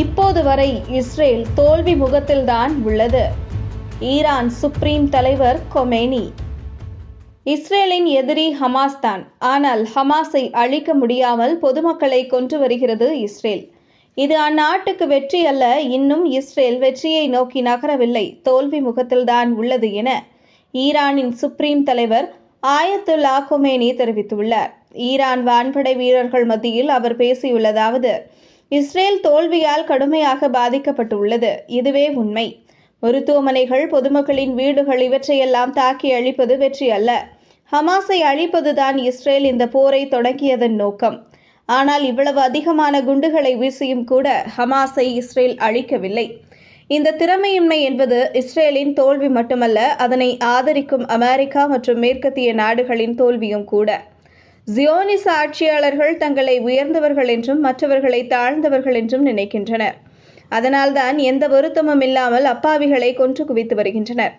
இப்போது வரை இஸ்ரேல் தோல்வி முகத்தில்தான் உள்ளது. ஈரான் சுப்ரீம் தலைவர் கொமேனி. இஸ்ரேலின் எதிரி ஹமாஸ் தான். ஆனால் ஹமாஸை அழிக்க முடியாமல் பொதுமக்களை கொன்று வருகிறது இஸ்ரேல். இது அந்நாட்டுக்கு வெற்றி அல்ல இன்னும் இஸ்ரேல் வெற்றியை நோக்கி நகரவில்லை தோல்வி முகத்தில்தான் உள்ளது என ஈரானின் சுப்ரீம் தலைவர் ஆயத்துல்லா கொமேனி தெரிவித்துள்ளார். ஈரான் வான்படை வீரர்கள் மத்தியில் அவர் பேசியுள்ளதாவது இஸ்ரேல் தோல்வியால் கடுமையாக பாதிக்கப்பட்டுள்ளது. இதுவே உண்மை. மருத்துவமனைகள் பொதுமக்களின் வீடுகள் இவற்றையெல்லாம் தாக்கி அழிப்பது வெற்றி அல்ல. ஹமாஸை அழிப்பதுதான் இஸ்ரேல் இந்த போரை தொடங்கியதன் நோக்கம். ஆனால் இவ்வளவு அதிகமான குண்டுகளை வீசியும் கூட ஹமாஸை இஸ்ரேல் அழிக்கவில்லை. இந்த திறமையின்மை என்பது இஸ்ரேலின் தோல்வி மட்டுமல்ல அதனை ஆதரிக்கும் அமெரிக்கா மற்றும் மேற்கத்திய நாடுகளின் தோல்வியும் கூட. ஜியோனிச ஆட்சியாளர்கள் தங்களை உயர்ந்தவர்கள் என்றும் மற்றவர்களை தாழ்ந்தவர்கள் என்றும் நினைக்கின்றனர். அதனால்தான் எந்த வருத்தமும் இல்லாமல் அப்பாவிகளை கொன்று குவித்து வருகின்றனர்.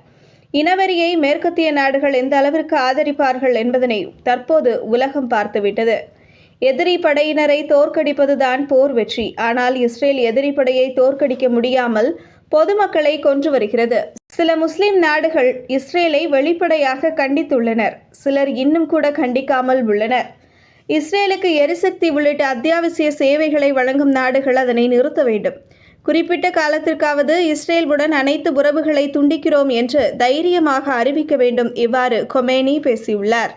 இனவெறியை மேற்கத்திய நாடுகள் எந்த அளவிற்கு ஆதரிப்பார்கள் என்பதனை தற்போது உலகம் பார்த்துவிட்டது. எதிரி படையினரை தோற்கடிப்பதுதான் போர் வெற்றி. ஆனால் இஸ்ரேல் எதிரி படையை தோற்கடிக்க முடியாமல் பொதுமக்களை கொன்று வருகிறது. சில முஸ்லிம் நாடுகள் இஸ்ரேலை வெளிப்படையாக கண்டித்துள்ளனர். சிலர் இன்னும் கூட கண்டிக்காமல் உள்ளனர். இஸ்ரேலுக்கு எரிசக்தி உள்ளிட்ட அத்தியாவசிய சேவைகளை வழங்கும் நாடுகள் அதனை நிறுத்த வேண்டும். குறிப்பிட்ட காலத்திற்காவது இஸ்ரேலுடன் அனைத்து உறவுகளை துண்டிக்கிறோம் என்று தைரியமாக அறிவிக்க வேண்டும். இவ்வாறு கொமேனி பேசியுள்ளார்.